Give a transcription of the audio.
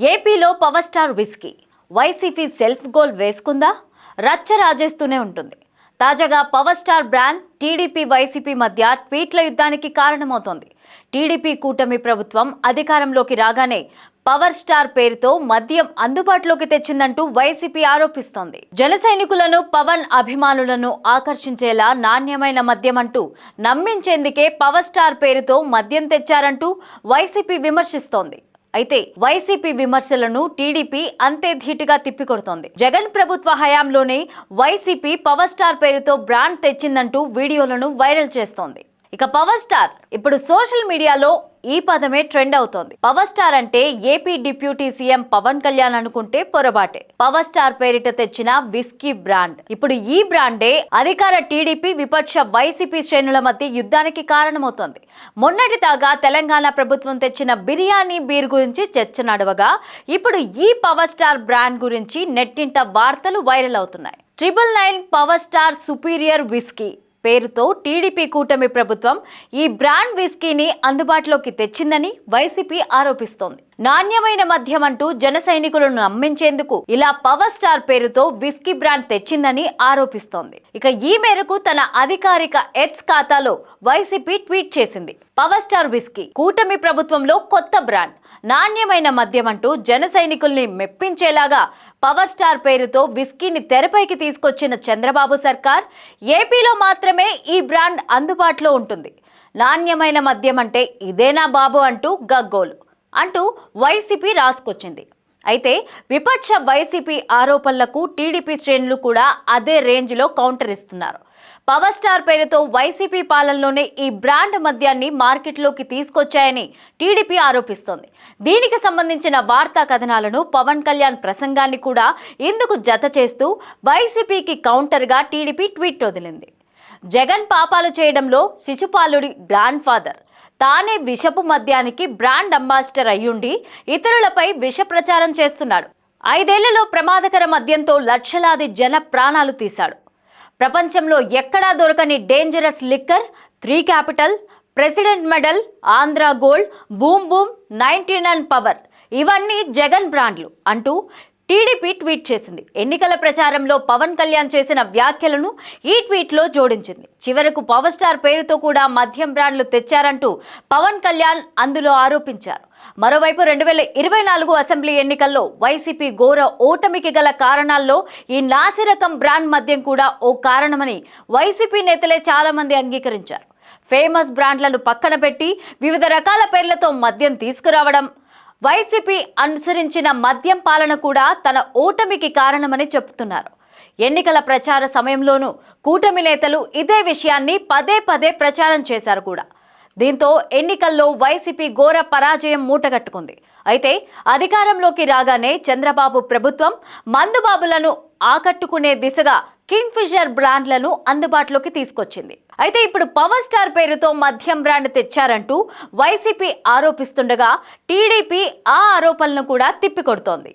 ఏపీలో power star whisky. YCP self goal వేసుకుందా? రచ్చ రాజేస్తూనే ఉంటుంది. తాజాగా power star brand TDP YCP మధ్య ట్వీట్ల యుద్ధానికి కారణమవుతోంది. టీడీపీ కూటమి ప్రభుత్వం అధికారంలోకి రాగానే పవర్ స్టార్ పేరుతో మద్యం అందుబాటులోకి తెచ్చిందంటూ వైసీపీ ఆరోపిస్తోంది. జన సైనికులను పవన్ అభిమానులను ఆకర్షించేలా నాణ్యమైన మద్యం అంటూ నమ్మించేందుకే పవర్ స్టార్ పేరుతో మద్యం తెచ్చారంటూ వైసీపీ విమర్శిస్తోంది. అయితే వైసీపీ విమర్శలను టీడీపీ అంతే ధీటుగా తిప్పికొడుతోంది. జగన్ ప్రభుత్వ హయాంలోనే వైసీపీ పవర్ స్టార్ పేరుతో బ్రాండ్ తెచ్చిందంటూ వీడియోలను వైరల్ చేస్తోంది. ఇక పవర్ స్టార్ ఇప్పుడు సోషల్ మీడియాలో ఈ పదమే ట్రెండ్ అవుతోంది. పవర్ స్టార్ అంటే AP deputy CM Pawan Kalyan అనుకుంటే పొరపాటే. పవర్ స్టార్ పేరిట తెచ్చిన విస్కీ బ్రాండ్. ఇప్పుడు ఈ బ్రాండే అధికార టీడీపీ విపక్ష వైసీపీ శ్రేణుల మధ్య యుద్ధానికి కారణమవుతోంది. మొన్నటి దాకా తెలంగాణ ప్రభుత్వం తెచ్చిన బిర్యానీ బీర్ గురించి చర్చ నడవగా ఇప్పుడు ఈ పవర్ స్టార్ బ్రాండ్ గురించి నెట్టింట వార్తలు వైరల్ అవుతున్నాయి. Triple nine power star superior whisky. పేరుతో టీడీపీ కూటమి ప్రభుత్వం ఈ బ్రాండ్ విస్కీని అందుబాటులోకి తెచ్చిందని వైసీపీ ఆరోపిస్తోంది. నాణ్యమైన మద్యం అంటూ జన సైనికులను నమ్మించేందుకు ఇలా పవర్ స్టార్ పేరుతో విస్కీ బ్రాండ్ తెచ్చిందని ఆరోపిస్తోంది. ఇక ఈ మేరకు తన అధికారిక ఎట్స్ ఖాతాలో వైసీపీ ట్వీట్ చేసింది. పవర్ స్టార్ విస్కీ కూటమి ప్రభుత్వంలో కొత్త బ్రాండ్. నాణ్యమైన మద్యం అంటూ జన సైనికుల్ని మెప్పించేలాగా పవర్ స్టార్ పేరుతో విస్కీని తెరపైకి తీసుకొచ్చిన చంద్రబాబు సర్కార్ ఏపీలో మాత్రమే ఈ బ్రాండ్ అందుబాటులో ఉంటుంది. నాణ్యమైన మద్యం అంటే ఇదేనా బాబు అంటూ గగ్గోలు అంటూ వైసీపీ రాసుకొచ్చింది. అయితే విపక్ష వైసీపీ ఆరోపణలకు టీడీపీ శ్రేణులు కూడా అదే రేంజ్లో కౌంటర్ ఇస్తున్నారు. పవర్ స్టార్ పేరుతో వైసీపీ పాలనలోనే ఈ బ్రాండ్ మద్యాన్ని మార్కెట్లోకి తీసుకొచ్చాయని టీడీపీ ఆరోపిస్తోంది. దీనికి సంబంధించిన వార్తా కథనాలను పవన్ కళ్యాణ్ ప్రసంగాన్ని కూడా ఇందుకు జత చేస్తూ వైసీపీకి కౌంటర్గా టీడీపీ ట్వీట్ వదిలింది. జగన్ పాపాలు చేయడంలో శిశుపాలుడి గ్రాండ్ ఫాదర్. తానే విషపు మద్యానికి బ్రాండ్ అంబాసిడర్ అయ్యుండి ఇతరులపై విష ప్రచారం చేస్తున్నాడు. ఐదేళ్ళలో ప్రమాదకర మద్యంతో లక్షలాది జన ప్రాణాలు తీశాడు. ప్రపంచంలో ఎక్కడా దొరకని dangerous liquor three capital president medal Andhra gold boom boom ninety nine power ఇవన్నీ జగన్ బ్రాండ్లు అంటూ టీడీపీ ట్వీట్ చేసింది. ఎన్నికల ప్రచారంలో పవన్ కళ్యాణ్ చేసిన వ్యాఖ్యలను ఈ ట్వీట్లో జోడించింది. చివరకు పవర్ స్టార్ పేరుతో కూడా మద్యం బ్రాండ్లు తెచ్చారంటూ పవన్ కళ్యాణ్ అందులో ఆరోపించారు. మరోవైపు రెండు వేల ఇరవై నాలుగు అసెంబ్లీ ఎన్నికల్లో వైసీపీ ఘోర ఓటమికి గల కారణాల్లో ఈ నాసిరకం బ్రాండ్ మద్యం కూడా ఓ కారణమని వైసీపీ నేతలే చాలామంది అంగీకరించారు. ఫేమస్ బ్రాండ్లను పక్కన పెట్టి వివిధ రకాల పేర్లతో మద్యం తీసుకురావడం వైసీపీ అనుసరించిన మద్యం పాలన కూడా తన ఓటమికి కారణమని చెబుతున్నారు. ఎన్నికల ప్రచార సమయంలోనూ కూటమి నేతలు ఇదే విషయాన్ని పదే పదే ప్రచారం చేశారు కూడా. దీంతో ఎన్నికల్లో వైసీపీ ఘోర పరాజయం మూటగట్టుకుంది. అయితే అధికారంలోకి రాగానే చంద్రబాబు ప్రభుత్వం మందుబాబులను ఆకట్టుకునే దిశగా కింగ్ఫిషర్ బ్రాండ్లను అందుబాటులోకి తీసుకొచ్చింది. అయితే ఇప్పుడు పవర్ స్టార్ పేరుతో మద్యం బ్రాండ్ తెచ్చారంటూ వైసీపీ ఆరోపిస్తుండగా టీడీపీ ఆ ఆరోపణలను కూడా తిప్పికొడుతోంది.